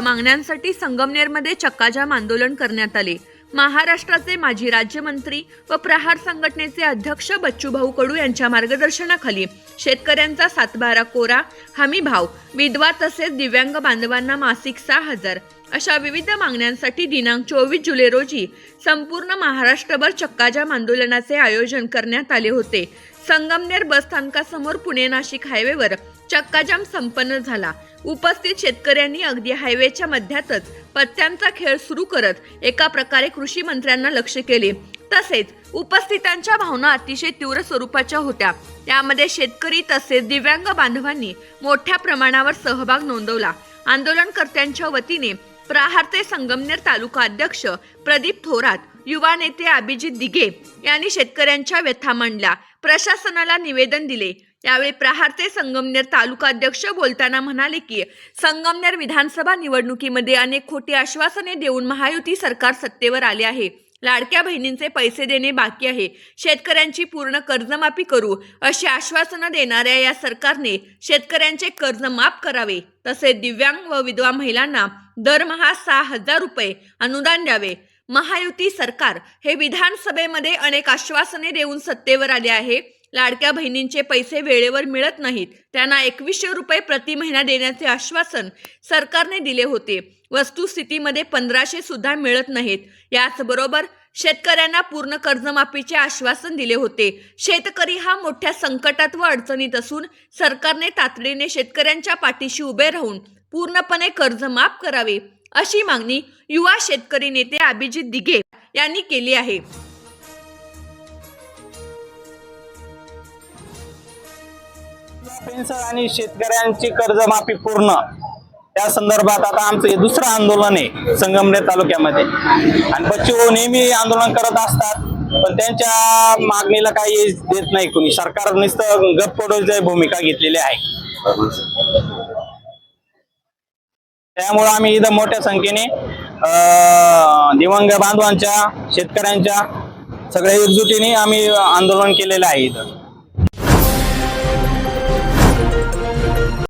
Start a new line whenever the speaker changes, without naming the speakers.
मागण्यांसाठी संगमनेरमध्ये चक्काजाम आंदोलन करण्यात आले. महाराष्ट्राचे माजी राज्यमंत्री व प्रहार संघटनेचे अध्यक्ष बच्चूभाऊ कडू यांच्या मार्गदर्शनाखाली शेतकऱ्यांचा सातबारा कोरा हमी भाव विधवा तसेच दिव्यांग बांधवांना मासिक सहा हजार अशा विविध मागण्यांसाठी दिनांक चोवीस जुलै रोजी संपूर्ण महाराष्ट्रभर चक्काजाम आंदोलनाचे आयोजन करण्यात आले होते. संगमनेर बस स्थानकासमोर पुणे नाशिक हायवेवर चक्काजाम संपन्न झाला. उपस्थित शेतकऱ्यांनी अगदी हायवेच्या मध्यातच पत्त्यांचा खेळ सुरू करत एका प्रकारे कृषी मंत्र्यांना लक्ष केले. तसेच उपस्थितांच्या भावना अतिशय तीव्र स्वरूपाच्या होत्या. त्यामध्ये शेतकरी तसेच दिव्यांग बांधवांनी मोठ्या प्रमाणावर सहभाग नोंदवला. आंदोलनकर्त्यांच्या वतीने प्रहारचे संगमनेर तालुका अध्यक्ष प्रदीप थोरात युवा नेते अभिजित दिघे यांनी शेतकऱ्यांच्या व्यथा मांडल्या. प्रशासनाला निवेदन दिले. यावेळी प्रहारचे संगमनेर तालुका अध्यक्ष बोलताना म्हणाले की संगमनेर विधानसभा निवडणुकीमध्ये अनेक खोटी आश्वासने देऊन महायुती सरकार सत्तेवर आले आहे. लाडक्या बहिणींचे पैसे देणे बाकी आहे. शेतकऱ्यांची पूर्ण कर्जमाफी करू अशी आश्वासनं देणाऱ्या या सरकारने शेतकऱ्यांचे कर्ज माफ करावे तसेच दिव्यांग व विधवा महिलांना दरमहा सहा हजार रुपये अनुदान द्यावे. महायुती सरकार हे विधानसभेमध्ये अनेक आश्वासने देऊन सत्तेवर आले आहे. लाडक्या बहिणींचे पैसे वेळेवर मिळत नाहीत. त्यांना एकवीसशे रुपये प्रति महिना देण्याचे आश्वासन सरकारने दिले होते. वस्तुस्थितीमध्ये पंधराशे सुद्धा मिळत नाहीत. याचबरोबर शेतकऱ्यांना पूर्ण कर्जमाफीचे आश्वासन दिले होते. शेतकरी हा मोठ्या संकटात व अडचणीत असून सरकारने तातडीने शेतकऱ्यांच्या पाठीशी उभे राहून पूर्णपणे कर्ज माफ करावे अशी मागणी युवा शेतकरी नेते अभिजित दिघे यांनी केली आहे.
पेन्शन आणि शेतकऱ्यांची कर्जमाफी पूर्ण. त्या संदर्भात आता आमचं हे दुसरं आंदोलन आहे संगमनेर तालुक्यामध्ये. आणि बच्चू नेहमी आंदोलन करत असतात पण त्यांच्या मागणीला काही देत नाही कोणी. सरकार नुसतं गप भूमिका घेतलेली आहे. त्यामुळे आम्ही इथं मोठ्या संख्येने अं, दिवंग बांधवांच्या शेतकऱ्यांच्या सगळ्या एकजुटीने आम्ही आंदोलन केलेलं आहे इथं.